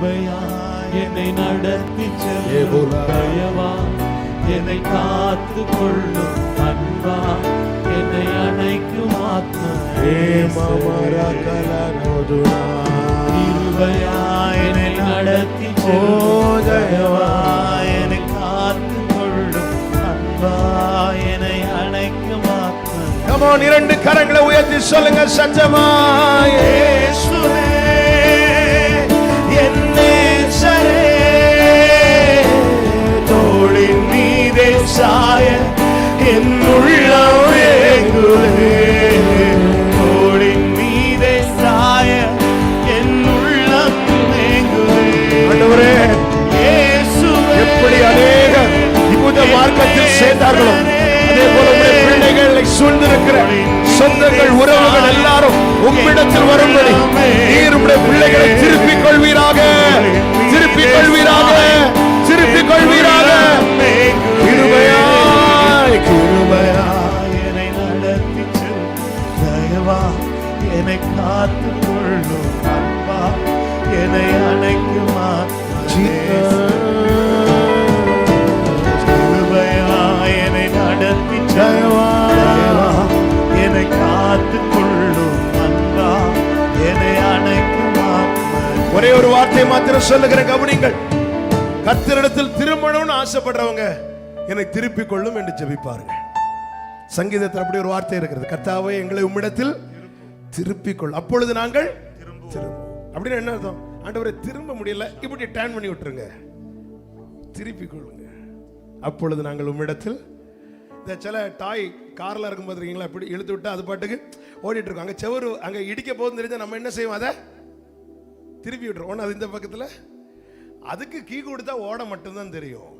கிருபையா என்னை நடத்தி. தயவா என்னை காத்து கொள்ளும் அன்பா என்னை அணைக்கும் ஆத்மா. கிருபையா என்னை நடத்தி செல்லும். தயவா. என்னை காத்து கொள்ளும் அன்பா என்னை அணைக்கும் ஆத்மா. இரண்டு கரங்களை உயர்த்தி சொல்லுங்க சத்தமாய். மார்க்கத்தில் சேர்ந்தார்களோ அதே போல பிள்ளைகளை சூழ்ந்திருக்கிற சொந்தங்கள் உறவுகள் எல்லாரும் உம்மிடத்தில் வரும்படி நீர் ஒரே ஒரு வார்த்தை மாத்திரம் சொல்லுகிற கவனிங்கள். கத்திரிடத்தில் திரும்பணும்னு ஆசைப்படுறவங்க என்னை திருப்பிக் கொள்ளும் என்று ஜெபிப்பார்கள். சங்கீதத்தில் அப்படி ஒரு வார்த்தை இருக்கிறது. கர்த்தாவே எங்களை உம்மிடத்தில் திருப்பிக் கொள். அப்பொழுது நாங்கள் அப்படின்னு என்ன அர்த்தம்? ஆண்டவரை திரும்ப முடியல. இப்படி டேன் பண்ணி விட்டுருங்க. திருப்பிக் கொள்ளுங்க. அப்பொழுது நாங்கள் உம்மிடத்தில் இந்த சில டாய் கார்ல இருக்கும் பார்த்துருக்கீங்களா இப்படி இழுத்து விட்டு அது பாட்டுக்கு ஓடிட்டு இருக்கோம். அங்க செவரு அங்க இடிக்க போகுதுன்னு தெரிஞ்சால் நம்ம என்ன செய்வோம்? அதை திருப்பி விட்டுரும் ஒன்று அது இந்த பக்கத்தில்? அதுக்கு கீ கொடுத்தா ஓட மட்டும்தான் தெரியும்.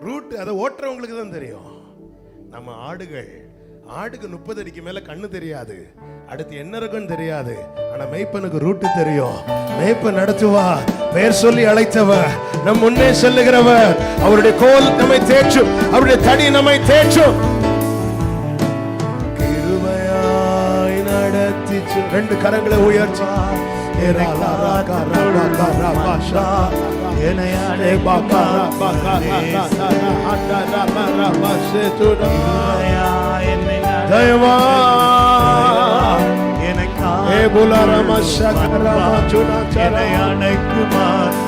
ரூட் அதை ஓட்டுறவங்களுக்கு தான் தெரியும். நம்ம ஆடுகள் ஆடுக்கு முப்பது அடிக்கு மேல கண்ணு தெரியாது. அடுத்து என்ன இருக்குன்னு தெரியாது. ஆனா மெய்ப்பனுக்கு ரூட்டு தெரியும். மேய்ப்பன் நடத்துவா பெயர் சொல்லி அழைத்தவ நம் முன்னே செல்லுகிறவர். அவருடைய கோல் நம்மை தேற்றும். அவருடைய தடி நம்மை தேற்றும். நடத்தி செல். ரெண்டு கரங்களை உயர்ச்சி. என்னை காத்து கொள்ளும் அன்பா என்னை அணைக்கும் கிருபையாய் என்னை நடத்தி தயவா. என்னை ஏ புலரம சகரம சுனச்சர. என்னை அணைக்கும்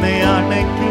என்னை அணைக்கும்